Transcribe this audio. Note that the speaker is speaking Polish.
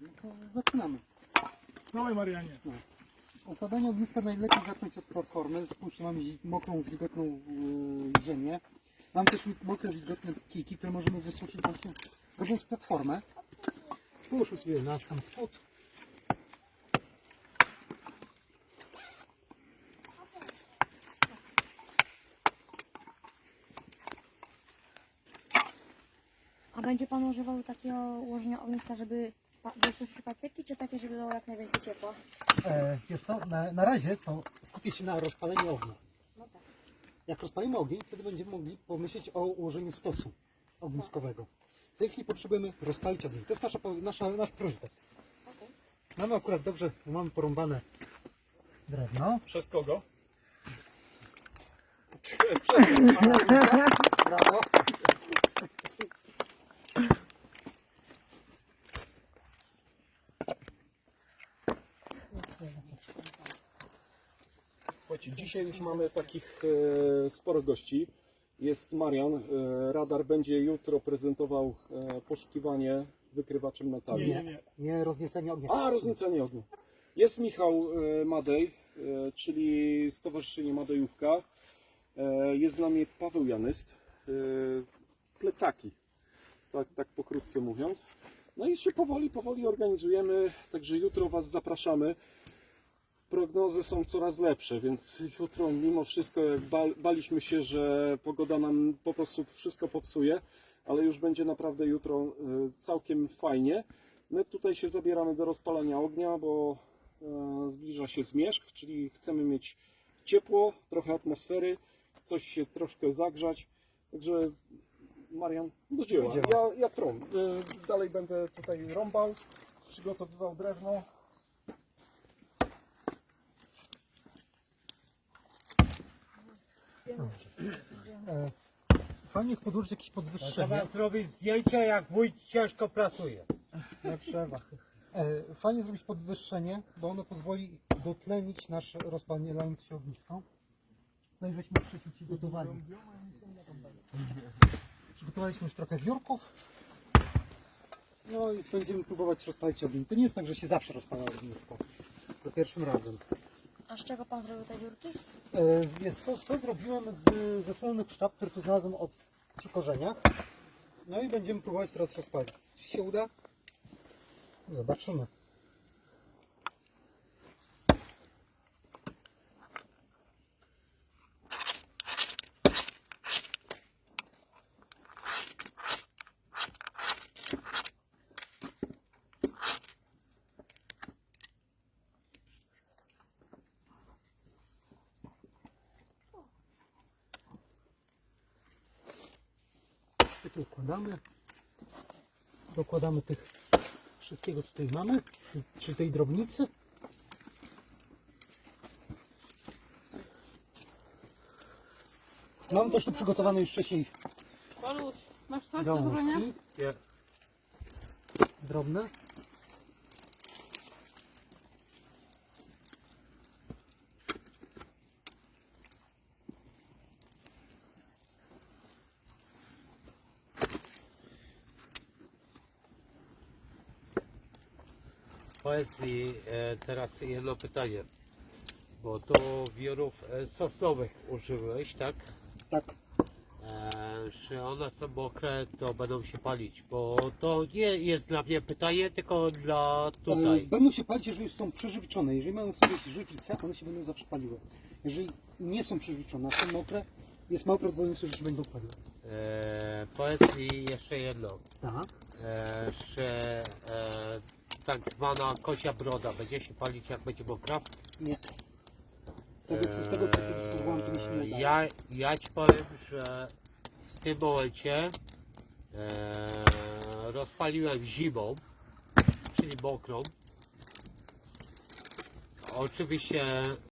No to zaczynamy. Dawaj Marianie. Układanie ogniska najlepiej zacząć od platformy. Spójrzcie, mamy mokrą, wilgotną yy, ziemię. Mam też mokre, wilgotne kijki, które możemy wysuszyć właśnie robiąc platformę. Połóżmy sobie na sam spód. A będzie Pan używał takiego ułożenia ogniska, żeby pa- wysuszyć patyki, czy takie, żeby było jak najwięcej ciepła? E, jest co, na, na razie to skupię się na rozpaleniu ognia. No tak. Jak rozpalimy ogień, wtedy będziemy mogli pomyśleć o ułożeniu stosu ogniskowego. W tej chwili potrzebujemy rozpalić ogień. To jest nasza, nasza, nasz priorytet. Okej. Mamy akurat dobrze, mamy porąbane drewno. Przez kogo? Brawo. Słuchajcie, dzisiaj już mamy takich e, sporo gości. Jest Marian. E, radar będzie jutro prezentował e, poszukiwanie wykrywaczem metali. Nie, nie, nie. Nie rozniecenie ognia. A, rozniecenie ognia. Jest Michał e, Madej, e, czyli Stowarzyszenie Madejówka. E, jest z nami Paweł Janyst. E, plecaki, tak, tak pokrótce mówiąc. No i się powoli, powoli organizujemy, także jutro Was zapraszamy. Prognozy są coraz lepsze, więc jutro mimo wszystko baliśmy się, że pogoda nam po prostu wszystko popsuje, ale już będzie naprawdę jutro e, całkiem fajnie. My tutaj się zabieramy do rozpalania ognia, bo e, zbliża się zmierzch, czyli chcemy mieć ciepło, trochę atmosfery, coś się troszkę zagrzać. Także Marian, do dzieła. Ja, ja tron. E, Dalej będę tutaj rąbał, przygotowywał drewno. E, fajnie jest podłożyć jakieś podwyższenie. Trzeba zrobić zdjęcia, jak wójt ciężko pracuje. Nie trzeba. E, fajnie zrobić podwyższenie, bo ono pozwoli dotlenić nasze rozpalające się ognisko. No i żeśmy wcześniej przygotowali. Przygotowaliśmy już trochę wiórków. No i będziemy próbować rozpalić ogień. To nie jest tak, że się zawsze rozpala ognisko. Za pierwszym razem. A z czego Pan zrobił te dziurki? E, Jest co, to zrobiłem z, ze słomnych sztab, które tu znalazłem od, przy korzeniach. No i będziemy próbować teraz rozpalić. Czy się uda? Zobaczymy. Wszystkie układamy. Dokładamy tych wszystkiego, co tutaj mamy, czyli tej drobnicy. Mam też tu przygotowane już wcześniej Paluś, masz coś do zrobienia? Drobne. Powiedz mi e, teraz jedno pytanie. Bo tu wiórów e, sosnowych użyłeś, tak? Tak. E, czy one są mokre, to będą się palić? Bo to nie jest dla mnie pytanie, tylko dla E, tutaj. Będą się palić, jeżeli są przeżywiczone. Jeżeli mają sobie żywice, one się będą zawsze paliły. Jeżeli nie są przeżywiczone, a są mokre, jest mało prawdopodobieństwo, że się będą paliły. E, powiedz mi jeszcze jedno. Tak. E, czy e, tak zwana kosia broda będzie się palić jak będzie mokra? Nie. Z tego, co, z tego co kiedyś próbowałem, to mi się nie udało. Eee, Ja, ja ci powiem, że w tym momencie e, rozpaliłem zimą, czyli mokrą. Oczywiście